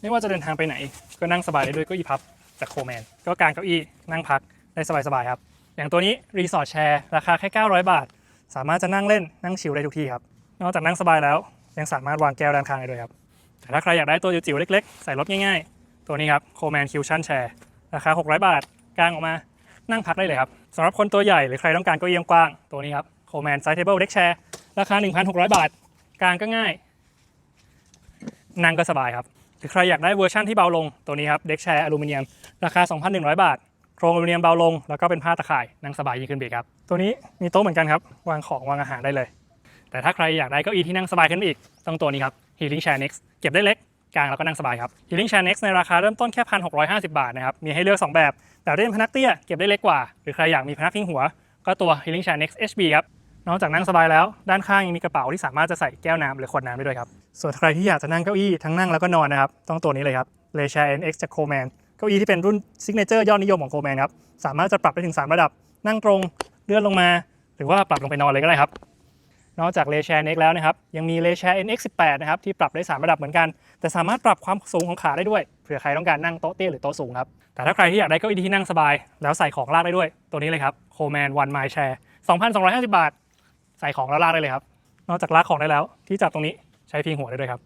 ไม่ว่าจะเดินทางไปไหน ก็นั่งสบายได้ด้วยเก้าอี้พับจากโคแมน ก็กางเก้าอี้นั่งพักได้สบายๆครับ อย่างตัวนี้รีสอร์ทแชร์ราคาแค่ 900 บาท สามารถจะนั่งเล่นนั่งชิลได้ทุกที่ครับ นอกจากนั่งสบายแล้ว ยังสามารถวางแก้วด้านข้างได้ด้วยครับ แต่ถ้าใครอยากได้ตัวจิ๋วๆเล็กๆ ใส่รถง่ายๆ ตัวนี้ครับโคแมนคิวชั่นแชร์ราคา 600 บาทกางออกมานั่งพักได้เลยครับสำหรับคนตัวใหญ่หรือใครต้องการเก้าอี้กว้างตัวนี้ครับโคแมนไซส์เทเบิลเด็กแชร์ราคา 1,600 บาทกางก็ง่ายนั่งก็สบายครับ หรือใครอยากได้เวอร์ชันที่เบาลงตัวนี้ครับเด็กแชร์อลูมิเนียมราคา 2,100 บาท โครงอลูมิเนียมเบาลง แล้วก็เป็นผ้าตะข่ายนั่งสบายยิ่งขึ้นไปครับ ตัวนี้มีโต๊ะเหมือนกันครับ วางของวางอาหารได้เลย แต่ถ้าใครอยากได้เก้าอี้ที่นั่งสบายขึ้นไปอีกต้องตัวนี้ครับ Healing Chair Next เก็บได้เล็กกลางแล้วก็นั่งสบายครับ Healing Chair Next ในราคาเริ่มต้นแค่1,650 บาทนะครับมีให้เลือก 2 แบบ แบบที่เป็นพนักเตี้ยเก็บได้เล็กกว่า หรือใครอยากมีพนักพิงหัว ก็ตัว Healing Chair Next HB ครับ นอกจากนั่งสบายแล้ว ด้านข้างยังมีกระเป๋าที่สามารถจะใส่แก้วน้ำหรือขวดน้ำได้ด้วยครับ ส่วนใครที่อยากจะนั่งเก้าอี้ทั้งนั่งแล้วก็นอนนะครับ ต้องตัวนี้เลยครับ l e c h a i r NX จาก Coleman เก้าอี้ที่เป็นรุ่น Signature ยอดนิยมของ Coleman ครับ สามารถจะปรับได้ถึง 3 ระดับ นั่งตรงเลื่อนลงมา หรือว่าปรับลงไปนอนเลยก็ได้ครับ นอกจาก l e c h a i r NX แล้วนะครับ ยังมี l e c h a i r NX 18นะครับที่ปรับได้ 3 ระดับเหมือนกัน แต่สามารถปรับความสูงของขาได้ด้วย เผื่อใครต้องการนั่งโต๊ะเตี้ยหรือโต๊ะสูงครับ แต่ถ้าใครที่อยากได้เก้าอี้ที่นั่งสบาย แล้วใส่ของลากได้ด้วย ตัวนี้เลยครับ Coleman One My Chair 2,250 บาท ใส่ของแล้วลากได้เลยครับ นอกจากลากของได้แล้ว ที่จับตรงนี้ใช้พิงหัวได้ด้วยครับ